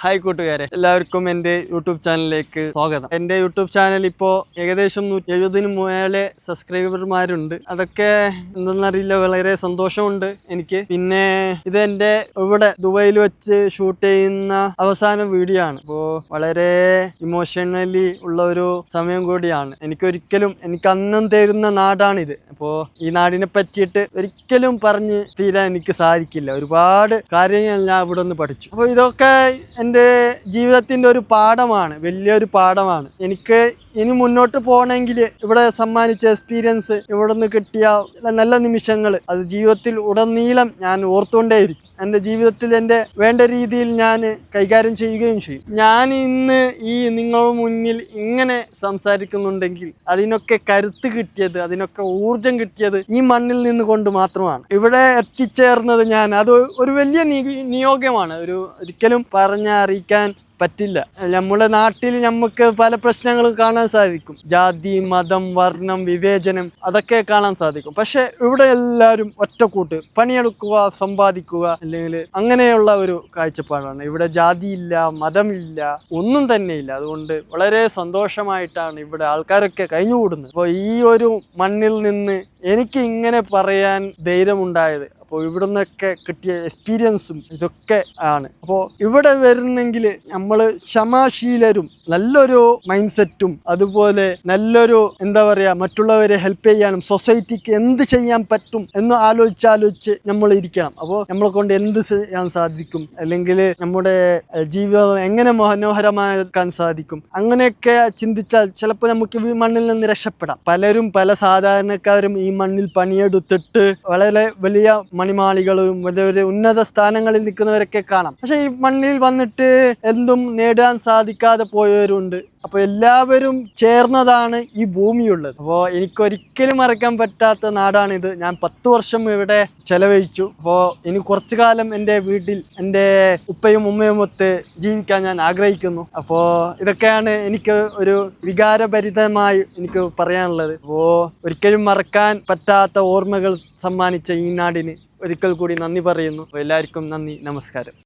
Hi കൂട്ടുകാരെ. എല്ലാവർക്കും എന്റെ യൂട്യൂബ് ചാനലിലേക്ക് സ്വാഗതം. എന്റെ യൂട്യൂബ് ചാനൽ ഇപ്പോൾ ഏകദേശം നൂറ്റി എഴുപതിന് മുകളിലെ സബ്സ്ക്രൈബർമാരുണ്ട്. അതൊക്കെ എന്തെന്നറിയില്ല വളരെ സന്തോഷമുണ്ട് എനിക്ക്. പിന്നെ ഇത് എന്റെ ഇവിടെ ദുബായിൽ വെച്ച് ഷൂട്ട് ചെയ്യുന്ന അവസാന വീഡിയോ ആണ്. അപ്പോൾ വളരെ ഇമോഷണലി ഉള്ള ഒരു സമയം കൂടിയാണ്. എനിക്കൊരിക്കലും എനിക്ക് അന്നം തരുന്ന നാടാണിത്. അപ്പോൾ ഈ നാടിനെ പറ്റിയിട്ട് ഒരിക്കലും പറഞ്ഞ് തീരാൻ എനിക്ക് സാധിക്കില്ല. ഒരുപാട് കാര്യങ്ങൾ ഞാൻ ഇവിടെ നിന്ന് പഠിച്ചു. അപ്പോൾ ഇതൊക്കെ എന്റെ ജീവിതത്തിന്റെ ഒരു പാഠമാണ് വലിയൊരു പാഠമാണ്. എനിക്ക് ഇനി മുന്നോട്ട് പോകണമെങ്കിൽ ഇവിടെ സമ്മാനിച്ച എക്സ്പീരിയൻസ് ഇവിടെ നിന്ന് കിട്ടിയ നല്ല നിമിഷങ്ങൾ അത് ജീവിതത്തിൽ ഉടനീളം ഞാൻ ഓർത്തുകൊണ്ടേയിരിക്കും. എന്റെ ജീവിതത്തിൽ എന്റെ വേണ്ട രീതിയിൽ ഞാൻ കൈകാര്യം ചെയ്യുകയും ചെയ്യും. ഞാൻ ഇന്ന് ഈ നിങ്ങളുടെ മുന്നിൽ ഇങ്ങനെ സംസാരിക്കുന്നുണ്ടെങ്കിൽ അതിനൊക്കെ കരുത്ത് കിട്ടിയത് അതിനൊക്കെ ഊർജം കിട്ടിയത് ഈ മണ്ണിൽ നിന്ന് കൊണ്ട് മാത്രമാണ്. ഇവിടെ എത്തിച്ചേർന്നത് ഞാൻ. അത് ഒരു വലിയ നിയോഗമാണ്. ഒരു ഒരിക്കലും പറഞ്ഞറിയിക്കാൻ പറ്റില്ല. നമ്മുടെ നാട്ടിൽ നമുക്ക് പല പ്രശ്നങ്ങൾ കാണാൻ സാധിക്കും. ജാതി മതം വർണം വിവേചനം അതൊക്കെ കാണാൻ സാധിക്കും. പക്ഷെ ഇവിടെ എല്ലാവരും ഒറ്റക്കൂട്ട് പണിയെടുക്കുക സമ്പാദിക്കുക അല്ലെങ്കിൽ അങ്ങനെയുള്ള ഒരു കാഴ്ചപ്പാടാണ്. ഇവിടെ ജാതിയില്ല മതമില്ല ഒന്നും തന്നെ ഇല്ല അതുകൊണ്ട് വളരെ സന്തോഷമായിട്ടാണ് ഇവിടെ ആൾക്കാരൊക്കെ കഴിഞ്ഞുകൂടുന്നത്. അപ്പോൾ ഈ ഒരു മണ്ണിൽ നിന്ന് എനിക്ക് ഇങ്ങനെ പറയാൻ ധൈര്യമുണ്ടായത് അപ്പോൾ ഇവിടെ നിന്നൊക്കെ കിട്ടിയ എക്സ്പീരിയൻസും ഇതൊക്കെ ആണ്. അപ്പോൾ ഇവിടെ വരുന്നെങ്കിൽ നമ്മൾ ക്ഷമാശീലരും നല്ലൊരു മൈൻഡ് സെറ്റും അതുപോലെ നല്ലൊരു എന്താ പറയുക മറ്റുള്ളവരെ ഹെൽപ്പ് ചെയ്യാനും സൊസൈറ്റിക്ക് എന്ത് ചെയ്യാൻ പറ്റും എന്ന് ആലോചിച്ചാലോചിച്ച് നമ്മൾ ഇരിക്കണം. അപ്പോൾ നമ്മളെ കൊണ്ട് എന്ത് ചെയ്യാൻ സാധിക്കും? അല്ലെങ്കിൽ നമ്മുടെ ജീവിതം എങ്ങനെ മനോഹരമാക്കാൻ സാധിക്കും? അങ്ങനെയൊക്കെ ചിന്തിച്ചാൽ ചിലപ്പോൾ നമുക്ക് ഈ മണ്ണിൽ നിന്ന് രക്ഷപ്പെടാം. പലരും പല സാധാരണക്കാരും ഈ മണ്ണിൽ പണിയെടുത്തിട്ട് വളരെ വലിയ മണിമാളികളും വലിയ ഉന്നത സ്ഥാനങ്ങളിൽ നിൽക്കുന്നവരൊക്കെ കാണാം. പക്ഷെ ഈ മണ്ണിൽ വന്നിട്ട് എന്തും നേടാൻ സാധിക്കാതെ പോയവരുണ്ട്. അപ്പോൾ എല്ലാവരും ചേർന്നതാണ് ഈ ഭൂമിയുള്ളത്. അപ്പോൾ എനിക്കൊരിക്കലും മറക്കാൻ പറ്റാത്ത നാടാണിത്. ഞാൻ പത്ത് വർഷം ഇവിടെ ചെലവഴിച്ചു. അപ്പോൾ ഇനി കുറച്ചു കാലം എന്റെ വീട്ടിൽ എന്റെ ഉപ്പയും ഉമ്മയും ഒത്ത് ജീവിക്കാൻ ഞാൻ ആഗ്രഹിക്കുന്നു. അപ്പോൾ ഇതൊക്കെയാണ് എനിക്ക് ഒരു വികാരഭരിതമായി എനിക്ക് പറയാനുള്ളത്. അപ്പോൾ ഒരിക്കലും മറക്കാൻ പറ്റാത്ത ഓർമ്മകൾ സമ്മാനിച്ച ഈ നാടിന്. ഒരിക്കൽ കൂടി നന്ദി പറയുന്നു. എല്ലാവർക്കും നന്ദി. നമസ്കാരം.